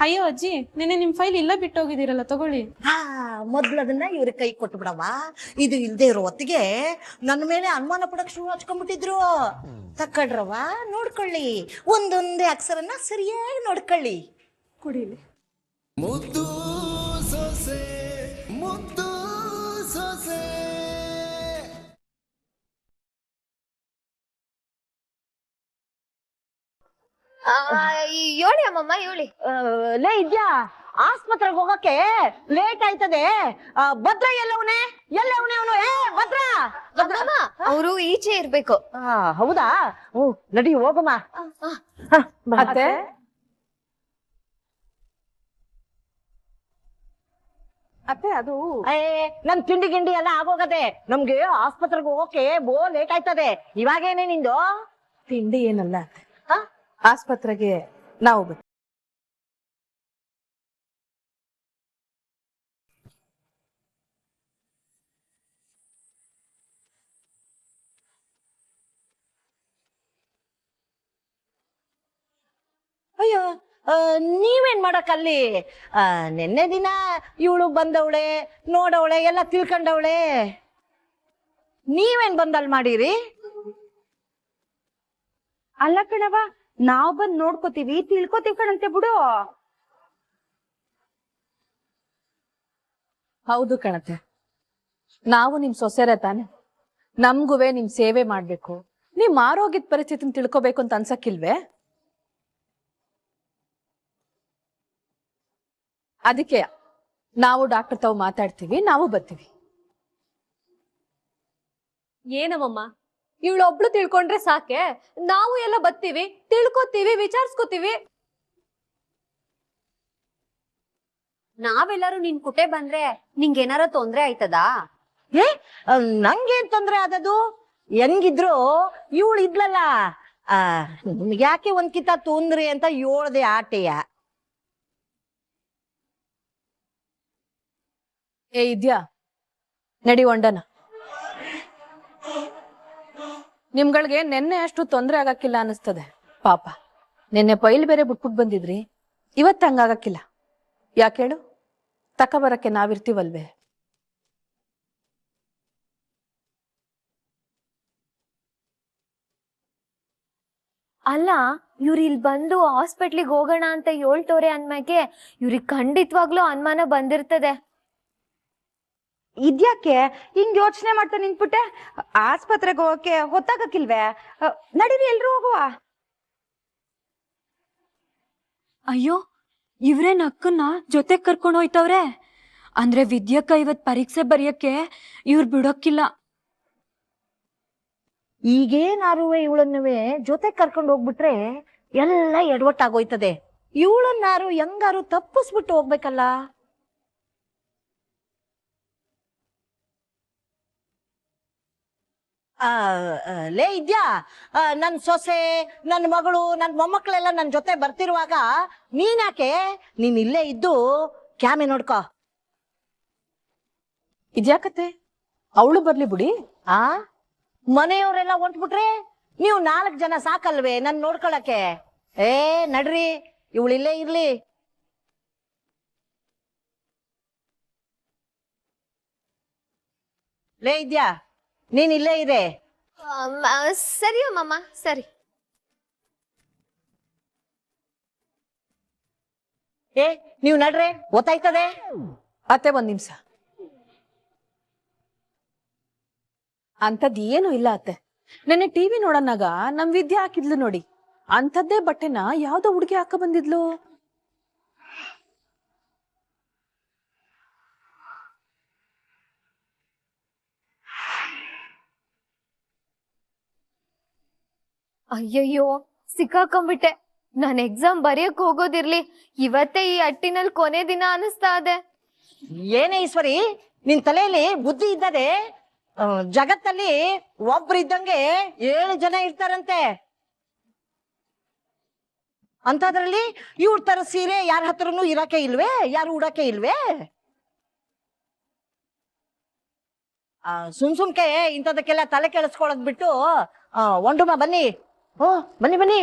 ಅಯ್ಯೋ ಅಜ್ಜಿ ನಿನ್ನೆ ನಿಮ್ ಫೈಲ್ ಇಲ್ಲ ಬಿಟ್ಟು ಹೋಗಿದ್ದೀರಲ್ಲ ತಗೊಳ್ಳಿ. ಹಾ ಮೊದ್ಲು ಅದನ್ನ ಇವ್ರ ಕೈ ಕೊಟ್ಟು ಬಿಡವ ಇದು ಇಲ್ದೆ ಇರೋ ಹೊತ್ತಿಗೆ ನನ್ನ ಮೇಲೆ ಅನುಮಾನ ಪಡಕ್ ಶುರು ಹಚ್ಕೊಂಡ್ಬಿಟ್ಟಿದ್ರು. ತಕ್ಕಡ್ರವ ನೋಡ್ಕೊಳ್ಳಿ. ಒಂದೊಂದೇ ಅಕ್ಷರನ್ನ ಸರಿಯಾಗಿ ನೋಡ್ಕೊಳ್ಳಿ. ಕುಡಿಲಿ. ಮುದ್ದು ಹೇಳಿ ಅಮ್ಮಮ್ಮ ಹೇಳಿ ಆ, ಲೇ ಇದ್ಯಾ? ಆಸ್ಪತ್ರೆಗೆ ಹೋಗಕ್ಕೆ ಲೇಟ್ ಆಯ್ತದೆ. ಆ, ಭದ್ರ ಎಲ್ಲವನೇ? ಎಲ್ಲವನೇ ಅವನು? ಏ ಭದ್ರ! ಅಮ್ಮಮ್ಮ ಅವರು ಈಚೆ ಇರ್ಬೇಕು. ಆ, ಹೌದಾ? ಓ ನಡಿ ಹೋಗಮ್ಮ. ಹ, ಬಾ. ಅತ್ತೆ ಅತ್ತೆ ಅದು ಏ ನನ್ ತಿಂಡಿ ಗಿಂಡಿ ಎಲ್ಲ ಆಗೋಗದೆ ನಮ್ಗೆ ಆಸ್ಪತ್ರೆಗೆ ಹೋಗಕ್ಕೆ ಬೋ ಲೇಟ್ ಆಯ್ತದೆ. ಇವಾಗೇನೆ ನಿಂದು? ತಿಂಡಿ ಏನಲ್ಲ ಅತ್ತೆ? ಆಸ್ಪತ್ರೆಗೆ ನಾವು ಅಯ್ಯೋ ಆ, ನೀವೇನ್ ಮಾಡಕ್ಕಲ್ಲಿ? ಆ, ನೆನ್ನೆ ದಿನ ಇವಳು ಬಂದವಳೆ ನೋಡವಳೆ ಎಲ್ಲ ತಿಳ್ಕೊಂಡವಳೆ. ನೀವೇನ್ ಬಂದಲ್ ಮಾಡಿರಿ? ಅಲ್ಲ ಕಣವ ನಾವ್ ಬಂದ್ ನೋಡ್ಕೋತೀವಿ ತಿಳ್ಕೊತೀವಿ ಕಣಂತೆ ಬಿಡು. ಹೌದು ಕಣತೆ. ನಾವು ನಿಮ್ ಸೊಸೆರೆ ತಾನೆ. ನಮ್ಗುವೆ ನಿಮ್ ಸೇವೆ ಮಾಡ್ಬೇಕು. ನಿಮ್ ಆರೋಗ್ಯದ ಪರಿಸ್ಥಿತಿನ ತಿಳ್ಕೊಬೇಕು ಅಂತ ಅನ್ಸಕ್ಕಿಲ್ವೇ? ಅದಕ್ಕೆ ನಾವು ಡಾಕ್ಟರ್ ತಾವು ಮಾತಾಡ್ತೀವಿ ನಾವು ಬರ್ತೀವಿ. ಏನಮ್ಮಮ್ಮ? ಇವಳೊಬ್ಳು ತಿಳ್ಕೊಂಡ್ರೆ ಸಾಕೆ? ನಾವು ಎಲ್ಲ ಬತ್ತೀವಿ ತಿಳ್ಕೊತೀವಿ ವಿಚಾರಿಸ್ಕೋತೀವಿ. ನಾವೆಲ್ಲರೂ ನಿನ್ ಕುಟೆ ಬಂದ್ರೆ ನಿಂಗೇನಾರ ತೊಂದ್ರೆ ಆಯ್ತದಾ? ಏ ನಂಗೇನ್ ತೊಂದ್ರೆ ಆದದು ಹೆಂಗಿದ್ರು ಇವಳು ಇದ್ಲಲ್ಲ ಆ ನಿಮ್ಗ್ ಯಾಕೆ ಒಂದ್ಕಿತ ತೊಂದ್ರೆ ಅಂತ ಹೇಳ್ದೆ ಆಟೆಯ. ಏ ಇದ್ಯಾ? ನಡಿ ಒಂಡನ. ನಿಮ್ಗಳಿಗೆ ನೆನ್ನೆ ಅಷ್ಟು ತೊಂದರೆ ಆಗಕ್ಕಿಲ್ಲ ಅನಿಸ್ತದೆ ಪಾಪ. ನಿನ್ನೆ ಪೈಲ್ ಬೇರೆ ಬಿಟ್ಬಿಟ್ಟು ಬಂದಿದ್ರಿ. ಇವತ್ತು ಹಂಗಾಗಕ್ಕಿಲ್ಲ. ಯಾಕೇಳು ತಕ ಬರಕ್ಕೆ ನಾವಿರ್ತೀವಲ್ವೇ? ಅಲ್ಲ, ಇವ್ರು ಇಲ್ಲಿ ಬಂದು ಹಾಸ್ಪಿಟ್ಲಿಗೆ ಹೋಗೋಣ ಅಂತ ಹೇಳ್ತವ್ರೆ ಅನ್ಮ್ಯಾಕೆ ಇವ್ರಿಗೆ ಖಂಡಿತವಾಗ್ಲೂ ಅನುಮಾನ ಬಂದಿರ್ತದೆ. ಇದ್ಯಾಕೆ? ಹಿಂಗ್ ಯೋಚನೆ ಮಾಡ್ತಾ ನಿಂತ್ಬಿಟ್ಟೆ? ಆಸ್ಪತ್ರೆಗೆ ಹೋಗಕ್ಕೆ ಹೊತ್ತಾಗಕ್ಕಿಲ್ವೇ? ನಡೀರಿ ಎಲ್ರು ಹೋಗುವ. ಅಯ್ಯೋ ಇವ್ರೇ ಅಕ್ಕನ್ನ ಜೊತೆ ಕರ್ಕೊಂಡು ಹೋಯ್ತವ್ರೆ? ಅಂದ್ರೆ ವಿದ್ಯಕ್ಕ ಇವತ್ ಪರೀಕ್ಷೆ ಬರೆಯಕ್ಕೆ ಇವ್ರು ಬಿಡೋಕ್ಕಿಲ್ಲ. ಈಗೇನಾರು ಇವಳನ್ನುವೆ ಜೊತೆ ಕರ್ಕೊಂಡು ಹೋಗ್ಬಿಟ್ರೆ ಎಲ್ಲ ಎಡವಟ್ಟಾಗೋಯ್ತದೆ. ಇವಳನ್ನಾರು ಹೆಂಗಾರು ತಪ್ಪಿಸ್ಬಿಟ್ಟು ಹೋಗ್ಬೇಕಲ್ಲ? ಲೇ ಇದ್ಯಾ? ಆ, ನನ್ ಸೊಸೆ ನನ್ ಮಗಳು ನನ್ ಮೊಮ್ಮಕ್ಕಳೆಲ್ಲ ನನ್ ಜೊತೆ ಬರ್ತಿರುವಾಗ ನೀನ್ಯಾಕೆ? ನೀನ್ ಇಲ್ಲೇ ಇದ್ದು ಕ್ಯಾಮೆ ನೋಡ್ಕೋ. ಇದ್ಯಾಕತ್ತೆ? ಅವಳು ಬರ್ಲಿ ಬಿಡಿ. ಆ? ಮನೆಯವರೆಲ್ಲ ಹೊಂಟ್ಬಿಟ್ರೆ ನೀವು ನಾಲ್ಕು ಜನ ಸಾಕಲ್ವೇ ನನ್ ನೋಡ್ಕೊಳಕ್ಕೆ? ಏ ನಡ್ರಿ ಇವಳಿಲ್ಲೇ ಇರ್ಲಿ. ಲೇ ಇದ್ಯಾ? ನೀನ್ ಇಲ್ಲೇ ಇದೆ ಅಮ್ಮ, ಸರಿ ಅಮ್ಮಮ್ಮ ಸರಿ. ಏ ನೀವು ನಡ್ರೆ ಗೊತ್ತಾಯ್ತದೆ? ಅತ್ತೆ ಒಂದ್ ನಿಮಿಷ. ಅಂಥದ್ದು ಏನು ಇಲ್ಲ ಅತ್ತೆ. ನೆನ್ನೆ ಟಿವಿ ನೋಡೋನಾಗ ನಮ್ ವಿದ್ಯೆ ಹಾಕಿದ್ಲು ನೋಡಿ. ಅಂಥದ್ದೇ ಬಟ್ಟೆನ ಯಾವ್ದೋ ಹುಡುಗಿ ಹಾಕ ಬಂದಿದ್ಲು? ಅಯ್ಯಯ್ಯೋ, ಸಿಕ್ಕಾಕೊಂಡ್ಬಿಟ್ಟೆ. ನಾನ್ ಎಕ್ಸಾಮ್ ಬರೆಯಕ್ ಹೋಗೋದಿರ್ಲಿ, ಇವತ್ತೇ ಈ ಅಟ್ಟಿನಲ್ಲಿ ಕೊನೆ ದಿನ ಅನಿಸ್ತಾ ಇದೆ. ಏನೇ ಈಶ್ವರಿ, ನಿನ್ ತಲೆಯಲ್ಲಿ ಬುದ್ಧಿ ಇದ್ದದೆ ಜಗತ್ತಲ್ಲಿ ಒಬ್ರು ಇದ್ದಂಗೆ ಏಳು ಜನ ಇರ್ತಾರಂತೆ. ಅಂತದ್ರಲ್ಲಿ ಇವ್ರ ತರ ಸೀರೆ ಯಾರ ಹತ್ರನು ಇರಕ್ಕೆ ಇಲ್ವೇ? ಯಾರು ಉಡಕ್ಕೆ ಇಲ್ವೇ? ಸುಮ್ ಸುಮ್ಕೆ ಇಂಥದಕ್ಕೆಲ್ಲ ತಲೆ ಕೆಡಿಸ್ಕೊಳ್ಳೋದ್ ಬಿಟ್ಟು ಒಂಡುಮ ಬನ್ನಿ. ಓ ಬನ್ನಿ ಬನ್ನಿ.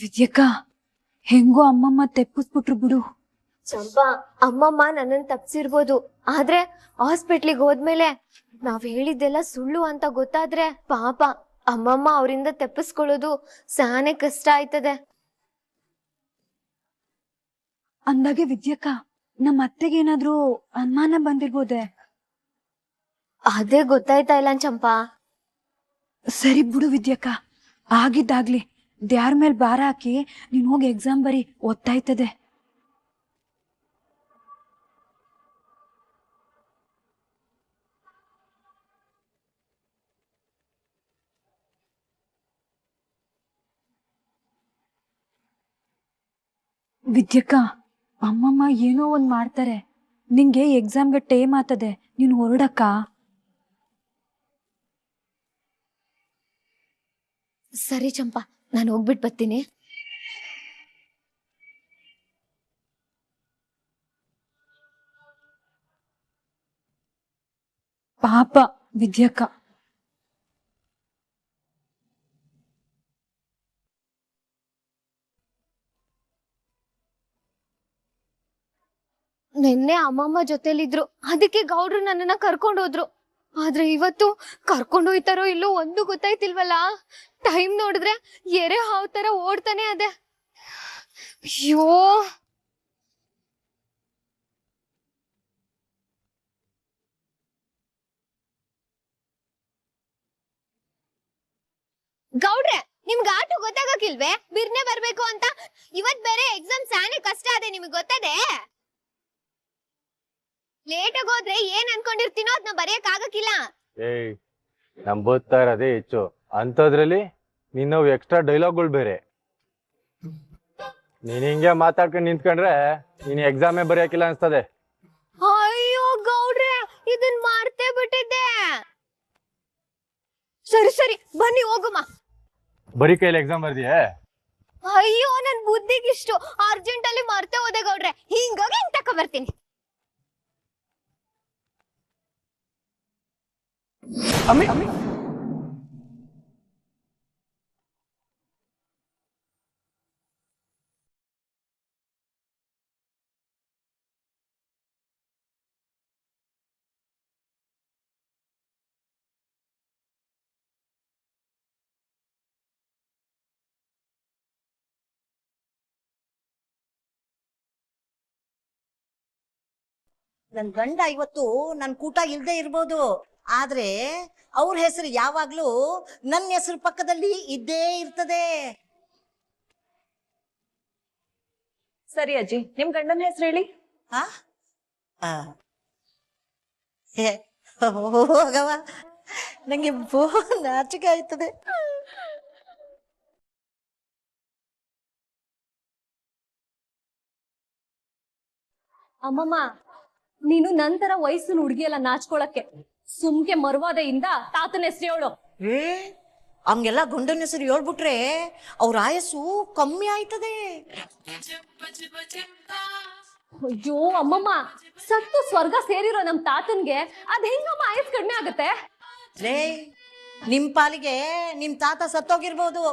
ವಿದ್ಯಕ್ಕ ಹೆಂಗೋ ಅಮ್ಮಮ್ಮ ತೆಪ್ಪಿಸ್ಬಿಟ್ರು ಬಿಡು. ಚಂಪಾ ಅಮ್ಮಮ್ಮ ನನ್ನನ್ ತಪ್ಸಿರ್ಬೋದು. ಆದ್ರೆ ಹಾಸ್ಪಿಟ್ಲಿಗೆ ಹೋದ್ಮೇಲೆ ನಾವ್ ಹೇಳಿದ್ದೆಲ್ಲ ಸುಳ್ಳು ಅಂತ ಗೊತ್ತಾದ್ರೆ ಪಾಪ ಅಮ್ಮಮ್ಮ ಅವರಿಂದ ತಪ್ಪಿಸ್ಕೊಳ್ಳೋದು ಸಹನೆ ಕಷ್ಟ ಆಯ್ತದೆ. ಅಂದಾಗೆ ವಿದ್ಯಕ್ಕ ನಮ್ಮ ಅತ್ತೆಗೇನಾದ್ರೂ ಅನುಮಾನ ಬಂದಿರ್ಬೋದೆ? ಅದೇ ಗೊತ್ತಾಯ್ತಾ ಇಲ್ಲ ಚಂಪಾ ಸರಿ ಬಿಡು ವಿದ್ಯಕ್ಕ ಆಗಿದ್ದಾಗ್ಲಿ ದ್ಯಾರ ಮೇಲೆ ಭಾರ ಹಾಕಿ ನೀನ್ ಹೋಗಿ ಎಕ್ಸಾಮ್ ಬರಿ ಒತ್ತಾಯ್ತದೆ. ವಿದ್ಯಕ್ಕ ಅಮ್ಮಮ್ಮ ಏನೋ ಒಂದ್ ಮಾಡ್ತಾರೆ. ನಿಂಗೆ ಎಕ್ಸಾಮ್ಗೆ ಟೇಮ್ ಆತದೆ ನೀನ್ ಹೊರಡಕ್ಕ? ಸರಿ ಚಂಪಾ ನಾನು ಹೋಗ್ಬಿಟ್ ಬರ್ತೀನಿ. ಪಾಪ ವಿದ್ಯಕ್ಕ. ನಿನ್ನೆ ಅಮ್ಮಮ್ಮ ಜೊತೆಲಿದ್ರು. ಅದಕ್ಕೆ ಗೌಡ್ರು ನನ್ನನ್ನ ಕರ್ಕೊಂಡು ಹೋದ್ರು. ಆದ್ರೆ ಇವತ್ತು ಕರ್ಕೊಂಡು ಹೋಯ್ತಾರೋ ಇಲ್ಲೋ ಒಂದು ಗೊತ್ತಾಯ್ತಿಲ್ವಲ್ಲ? ಟೈಮ್ ನೋಡಿದ್ರೆ ಎರೆ ಹಾವ್ ತರ ಓಡ್ತಾನೆ ಅದೇ. ಅಯ್ಯೋ! ಗೌಡ್ರೆ, ನಿಮ್ಗೆ ಆಟೋ ಗೊತ್ತಾಗಕ್ಕಿಲ್ವೇ ಬಿರ್ನೆ ಬರ್ಬೇಕು ಅಂತ? ಇವತ್ ಬೇರೆ ಎಕ್ಸಾಮ್ ಸಾನೆ ಕಷ್ಟ ಅದೇ ನಿಮ್ಗೆ ಗೊತ್ತದೆ? ಲೇಟ್ ಆಗಿ ಹೋದ್ರೆ ಏನ್ ಅನ್ಕೊಂಡಿರ್ತೀನೋ ಅದನ್ನ ಬರೆಯಕ್ ಆಗಕ್ಕಿಲ್ಲ. ಏಯ್ ನಂಬೋದ್ತಾ ಇರೋದೇ ಹೆಚ್ಚು. ಅಂಥದ್ರಲ್ಲಿ ನಿನ್ನವು ಎಕ್ಸ್ಟ್ರಾ ಡೈಲಾಗ್ಗಳು ಬೇರೆ. ನೀನ್ ಹಿಂಗೆ ಮಾತಾಡ್ಕೊಂಡು ನಿಂತ್ಕೊಂಡ್ರೆ ನೀನ್ ಎಕ್ಸಾಮೇ ಬರೆಯಕ್ಕಿಲ್ಲ ಅನ್ಸ್ತದೆ. ಅಯ್ಯೋ ಗೌಡ್ರೆ ಇದನ್ ಮಾಡ್ತೇ ಬಿಟ್ಟಿದ್ದೆ. ಸರಿ ಸರಿ ಬನ್ನಿ ಹೋಗಮ್ಮ. ಬರೀ ಕೈಲಿ ಎಕ್ಸಾಮ್ ಬರ್ದಿಯೇ? ಅಯ್ಯೋ ನನ್ ಬುದ್ಧಿಗಿಷ್ಟು ಅರ್ಜೆಂಟ್ ಅಲ್ಲಿ ಮರ್ತೇ ಹೋದೆ ಗೌಡ್ರೆ. ಹಿಂಗಾಗಿ ಹಿಂಗ್ ತಕ ಬರ್ತೀನಿ. ನನ್ ಗಂಡ ಇವತ್ತು ನನ್ ಕೂಟ ಇಲ್ದೇ ಇರ್ಬೋದು. ಆದ್ರೆ ಅವ್ರ ಹೆಸರು ಯಾವಾಗ್ಲೂ ನನ್ನ ಹೆಸರು ಪಕ್ಕದಲ್ಲಿ ಇದ್ದೇ ಇರ್ತದೆ. ಸರಿ ಅಜ್ಜಿ ನಿಮ್ ಗಂಡನ ಹೆಸರು ಹೇಳಿ? ಆ? ಹೋಗವ ನಂಗೆ ಬೋ ನಾಚಿಕೆ ಆಯ್ತದೆ. ಅಮ್ಮಮ್ಮ ನೀನು ನಂತರ ವಯಸ್ಸಿನ ಹುಡುಗಿಯಲ್ಲ ನಾಚ್ಕೊಳಕ್ಕೆ. ಸುಮ್ಕೆ ಮರ್ವಾದೆಯಿಂದ ತಾತನ ಹೆಸರು ಹೇಳು. ಏ ಹಂಗೆಲ್ಲ ಗಂಡನ ಹೆಸರು ಹೇಳ್ಬಿಟ್ರೆ ಅವ್ರ ಆಯಸ್ಸು ಕಮ್ಮಿ ಆಯ್ತದೆ. ಅಯ್ಯೋ ಅಮ್ಮಮ್ಮ ಸತ್ತು ಸ್ವರ್ಗ ಸೇರಿರೋ ನಮ್ ತಾತನ್ಗೆ ಅದ್ ಹೆಂಗಮ್ಮ ಆಯಸ್ ಕಡಿಮೆ ಆಗುತ್ತೆ? ಲೇ ನಿಮ್ ಪಾಲಿಗೆ ನಿಮ್ ತಾತ ಸತ್ತೋಗಿರ್ಬೋದು.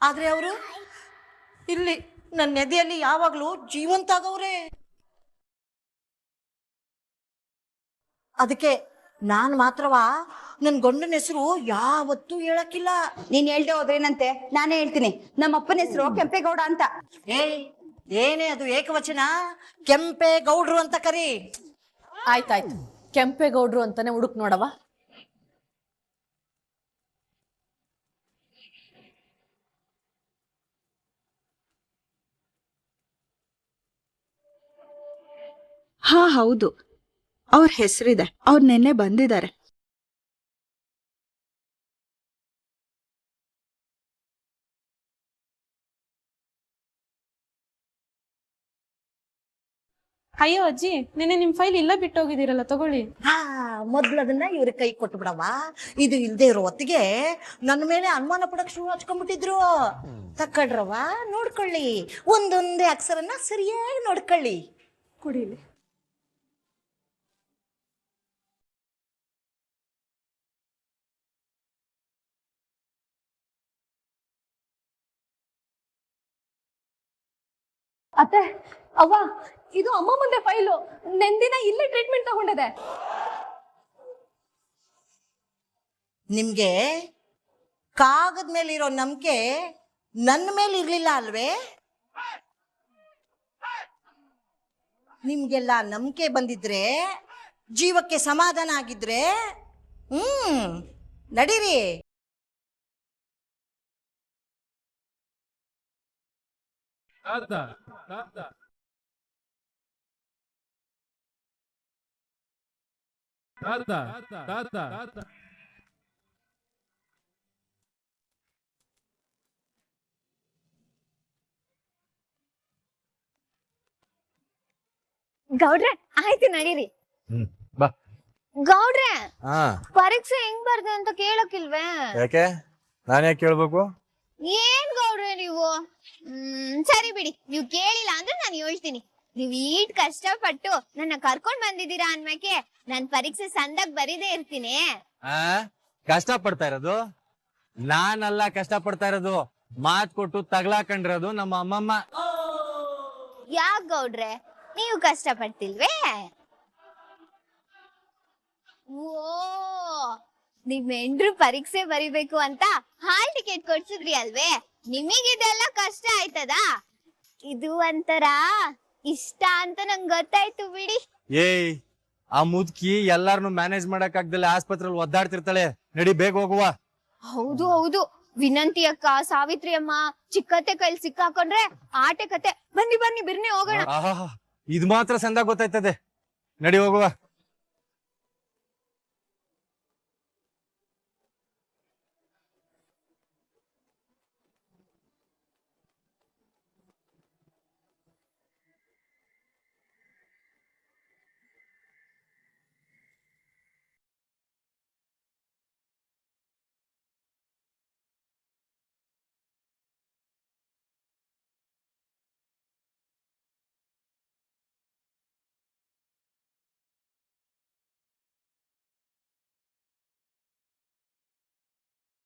ಆದ್ರೆ ಅವರು? ಇಲ್ಲಿ ನನ್ನ ನೆದೆಯಲ್ಲಿ ಯಾವಾಗ್ಲೂ ಜೀವಂತ ಆಗವ್ರೆ ಅದಕ್ಕೆ ನಾನ್ ಮಾತ್ರವಾ? ನನ್ ಗಂಡನ ಹೆಸರು ಯಾವತ್ತೂ ಹೇಳಕ್ಕಿಲ್ಲ. ನೀನ್ ಹೇಳ್ದೆ ಹೋದ್ರೇನಂತೆ ನಾನೇ ಹೇಳ್ತೀನಿ. ನಮ್ಮ ಅಪ್ಪನ ಹೆಸರು ಕೆಂಪೇಗೌಡ ಅಂತ. ಏಯ್ ಏನೇ ಅದು ಏಕವಚನ? ಕೆಂಪೇಗೌಡ್ರು ಅಂತ ಕರಿ. ಆಯ್ತಾಯ್ತು. ಕೆಂಪೇಗೌಡ್ರು ಅಂತಾನೆ ಹುಡುಕ್ ನೋಡವ ಹಾ ಹೌದು. ಅವ್ರ ಹೆಸರಿದೆ. ಅವ್ರು ನಿನ್ನೆ ಬಂದಿದ್ದಾರೆ. ಅಯ್ಯೋ ಅಜ್ಜಿ ನಿನ್ನೆ ನಿಮ್ ಫೈಲ್ ಇಲ್ಲ ಬಿಟ್ಟೋಗಿದ್ದೀರಲ್ಲ ತಗೊಳ್ಳಿ. ಹಾ ಮೊದ್ಲು ಅದನ್ನ ಇವ್ರ ಕೈ ಕೊಟ್ಟು ಬಿಡವ ಇದು ಇಲ್ದೆ ಇರೋ ಹೊತ್ತಿಗೆ ನನ್ನ ಮೇಲೆ ಅನುಮಾನ ಪಡಕ್ ಶುರು ಹಚ್ಕೊಂಡ್ಬಿಟ್ಟಿದ್ರು. ತಕ್ಕಡ್ರವ ನೋಡ್ಕೊಳ್ಳಿ. ಒಂದೊಂದೇ ಅಕ್ಷರನ್ನ ಸರಿಯಾಗಿ ನೋಡ್ಕೊಳ್ಳಿ. ಕುಡೀಲಿ. ಅತ್ತೆ, ಅವ್ವ, ಇದು ಅಮ್ಮ ಮುಂದೆ ಫೈಲು. ನೆಂದಿನ ಇಲ್ಲೇ ಟ್ರೀಟ್ಮೆಂಟ್ ತಗೊಂಡಿದೆ. ನಿಮ್ಗೆ ಕಾಗದ ಮೇಲೆ ಇರೋ ನಂಬಿಕೆ ನನ್ನ ಮೇಲೆ ಇರ್ಲಿಲ್ಲ ಅಲ್ವೇ? ನಿಮ್ಗೆಲ್ಲ ನಂಬಿಕೆ ಬಂದಿದ್ರೆ, ಜೀವಕ್ಕೆ ಸಮಾಧಾನ ಆಗಿದ್ರೆ, ಹ್ಮ್, ನಡೀರಿ. ಗೌಡ್ರೆ ಆಯ್ತು ನಡೀರಿ. ಹ್ಮ್ ಬಾ. ಗೌಡ್ರೆ ಹಾ. ಪರೀಕ್ಷೆ ಹೆಂಗ್ ಬರ್ದೆ ಅಂತ ಕೇಳಕ್ಕಿಲ್ವೇ ಯಾಕೆ? ನಾನು ಯಾಕೆ ಕೇಳ್ಬೇಕು? ಏನ್ ಗೌಡ್ರೆ ನೀವು? ಹ್ಮ್ ಸರಿ ಬಿಡಿ. ನೀವು ಕೇಳಿಲ್ಲ ಅಂದ್ರೆ ನಾನು ಹೇಳ್ತೀನಿ. ನೀವ್ ಈಟ್ ಕಷ್ಟಪಟ್ಟು ನನ್ನ ಕರ್ಕೊಂಡ್ ಬಂದಿದ್ದೀರಾ ಅನ್ಮಕ್ಕೆ? ನನ್ ಪರೀಕ್ಷೆ ಸಂದಾಗ ಬರೀದೇ ಇರ್ತೀನಿ. ಆ? ಕಷ್ಟ ಪಡ್ತಾ ಇರೋದು? ನಾನಲ್ಲ ಕಷ್ಟ ಪಡ್ತಾ ಇರೋದು. ಮಾತ್ ಕೊಟ್ಟು ತಗ್ಲಾಕೊಂಡಿರೋದು ನಮ್ಮ ಅಮ್ಮಮ್ಮ. ಯಾಕ್ ಗೌಡ್ರೆ? ನೀವು ಕಷ್ಟ ಪಡ್ತಿಲ್ವೇ ಓ! ನಿಮ್ ಹೆಂಡ್ರು ಪರೀಕ್ಷೆ ಬರಿಬೇಕು ಅಂತ ಹಾಲ್ ಟಿಕೆಟ್ ಕೊಡ್ಸಿದ್ರಿ ಅಲ್ವೇ? ನಿಮಗಿದೆಲ್ಲ ಕಷ್ಟ ಆಯ್ತದ? ಇದು ಒಂಥರ ಇಷ್ಟ ಅಂತ ನಂಗ್ ಗೊತ್ತಾಯ್ತು ಬಿಡಿ. ಏಯ್ ಆ ಮುದ್ಕಿ ಎಲ್ಲಾರನು ಮ್ಯಾನೇಜ್ ಮಾಡಕ್ ಆಗ್ದಲ್ಲ ಆಸ್ಪತ್ರೆಯಲ್ಲಿ ಒದ್ದಾಡ್ತಿರ್ತಾಳೆ. ನಡಿ ಬೇಗ ಹೋಗುವ. ಹೌದು ಹೌದು. ವಿನಂತಿ ಅಕ್ಕ ಸಾವಿತ್ರಿ ಅಮ್ಮ ಚಿಕ್ಕತ್ತೆ ಕೈಲಿ ಸಿಕ್ಕಾಕೊಂಡ್ರೆ ಆಟೆ ಕತೆ. ಬನ್ನಿ ಬನ್ನಿ ಬಿರ್ನೆ ಹೋಗೋಣ. ಇದು ಇದ್ ಮಾತ್ರ ಸಂದ ಗೊತ್ತಾಯ್ತದೆ. ನಡಿ ಹೋಗುವ.